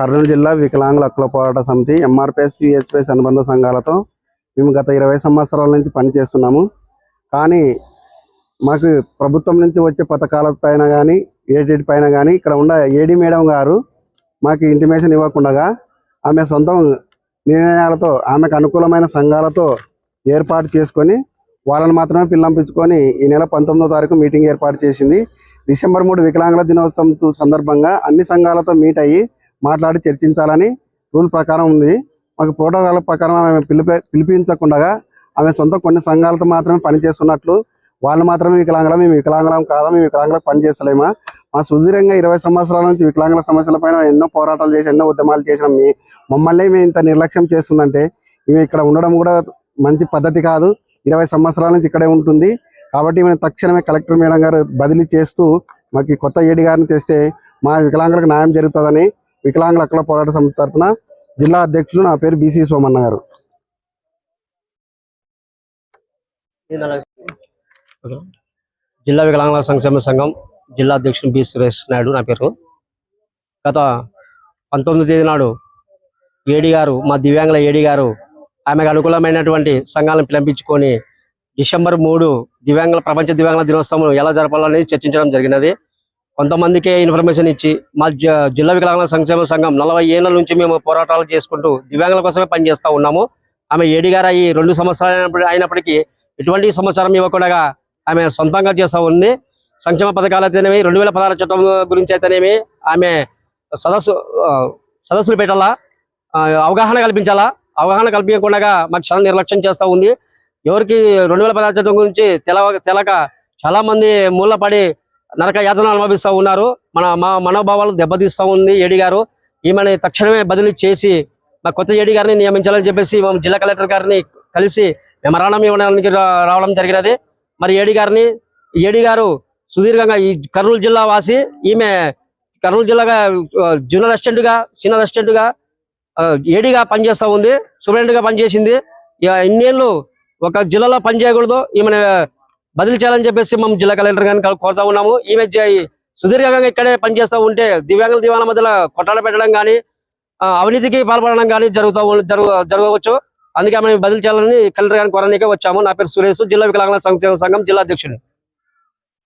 కర్నూలు జిల్లా వికలాంగుల హక్కుల పోరాట సమితి ఎంఆర్పిఎస్ విహెచ్పిఎస్ అనుబంధ సంఘాలతో మేము గత ఇరవై సంవత్సరాల నుంచి పనిచేస్తున్నాము. కానీ మాకు ప్రభుత్వం నుంచి వచ్చే పథకాల పైన కానీ ఏడి పైన కానీ ఇక్కడ ఉన్న ఏడి మేడం గారు మాకు ఇంటిమేషన్ ఇవ్వకుండా ఆమె సొంతం నిర్ణయాలతో ఆమెకు అనుకూలమైన సంఘాలతో ఏర్పాటు చేసుకొని వాళ్ళని మాత్రమే పిల్లంపించుకొని ఈ నెల పంతొమ్మిదో తారీఖు మీటింగ్ ఏర్పాటు చేసింది. డిసెంబర్ మూడు వికలాంగుల దినోత్సవం సందర్భంగా అన్ని సంఘాలతో మీట్ అయ్యి మాట్లాడి చర్చించాలని రూల్ ప్రకారం ఉంది. మాకు ప్రోటోకాల్ ప్రకారం ఆమె పిలిపి పిలిపించకుండా ఆమె సొంత కొన్ని సంఘాలతో మాత్రమే పనిచేస్తున్నట్లు వాళ్ళు మాత్రమే వికలాంగులం మేము వికలాంగులం కాదా మేము వికలాంగులకు పనిచేస్తలేమా మా సుదీర్ఘంగా ఇరవై సంవత్సరాల నుంచి వికలాంగుల సమస్యలపైన ఎన్నో పోరాటాలు చేసి ఎన్నో ఉద్యమాలు చేసిన మీ మమ్మల్ని మేము ఇంత నిర్లక్ష్యం చేస్తుందంటే ఈమె ఇక్కడ ఉండడం కూడా మంచి పద్ధతి కాదు. ఇరవై సంవత్సరాల నుంచి ఇక్కడే ఉంటుంది. కాబట్టి మేము తక్షణమే కలెక్టర్ మేడం గారు బదిలీ చేస్తూ మాకు కొత్త ఏడి గారిని తెస్తే మా వికలాంగులకు న్యాయం జరుగుతుందని వికలాంగుల హక్కుల పోరాట సంస్థ తరఫున జిల్లా అధ్యక్షులు నా పేరు బీసీ సోమన్న గారు. జిల్లా వికలాంగుల సంక్షేమ సంఘం జిల్లా అధ్యక్షుడు బి సురేష్ నాయుడు నా పేరు. గత పంతొమ్మిది తేదీ నాడు ఏడి గారు మా దివ్యాంగుల ఏడి గారు ఆమెకు అనుకూలమైనటువంటి సంఘాలను పిలంపించుకొని డిసెంబర్ మూడు దివ్యాంగుల ప్రపంచ దివ్యాంగుల దినోత్సవం ఎలా జరపాలని చర్చించడం జరిగినది. కొంతమందికే ఇన్ఫర్మేషన్ ఇచ్చి మా జ- జిల్లా వికలాంగుల సంక్షేమ సంఘం నలభై ఏళ్ళ నుంచి మేము పోరాటాలు చేసుకుంటూ దివ్యాంగుల కోసమే పనిచేస్తూ ఉన్నాము. ఆమె ఏడి గారు అయ్యి రెండు సంవత్సరాలు అయినప్పటి- అయినప్పటికీ ఎటువంటి సమాచారం ఇవ్వకుండా ఆమె సొంతంగా చేస్తూ ఉంది. సంక్షేమ పథకాలు అయితేనేమి రెండు వేల పదహారు చట్టం గురించి అయితేనేమి ఆమె సదస్సు సదస్సులు పెట్టాలా? అవగాహన కల్పించాలా? అవగాహన కల్పించకుండా మాకు చాలా నిర్లక్ష్యం చేస్తూ ఉంది. ఎవరికి రెండు వేల పదహారు చట్టం గురించి తెలవ తెలక చాలామంది మూలపడి నరక యాతన అనుభవిస్తూ ఉన్నారు. మన మా మనోభావాలు దెబ్బతీస్తూ ఉంది ఏడి గారు. ఈమెని తక్షణమే బదిలీ చేసి మా కొత్త ఏడి గారిని నియమించాలని చెప్పేసి మేము జిల్లా కలెక్టర్ గారిని కలిసి మెమరాణం ఇవ్వడానికి రావడం జరిగినది. మరి ఏడి గారిని ఏడి గారు సుదీర్ఘంగా ఈ కర్నూలు జిల్లా వాసి ఈమె కర్నూలు జిల్లాగా జూనియర్ అసిస్టెంట్గా సీనియర్ అసిస్టెంట్గా ఏడీగా పనిచేస్తూ ఉంది సూపరింటెండెంట్గా పనిచేసింది. ఇక ఇన్నేళ్ళు ఒక జిల్లాలో పనిచేయకూడదు ఈమె బదిలీ చేయాలని చెప్పేసి మేము జిల్లా కలెక్టర్ గారిని కోరుతా ఉన్నాము. ఈమె మధ్య సుదీర్ఘంగా ఇక్కడే పనిచేస్తూ ఉంటే దివ్యాంగుల దివాల మధ్యలో కొట్టాడ పెట్టడం కానీ అవినీతికి పాల్పడడం కానీ జరుగుతూ జరుగు జరగవచ్చు. అందుకే మనం బదిలీ చేయాలని కలెక్టర్ గారిని కోరడానికి వచ్చాము. నా పేరు సురేష్ జిల్లా వికలాంగుల సంక్షేమ సంఘం జిల్లా అధ్యక్షుడు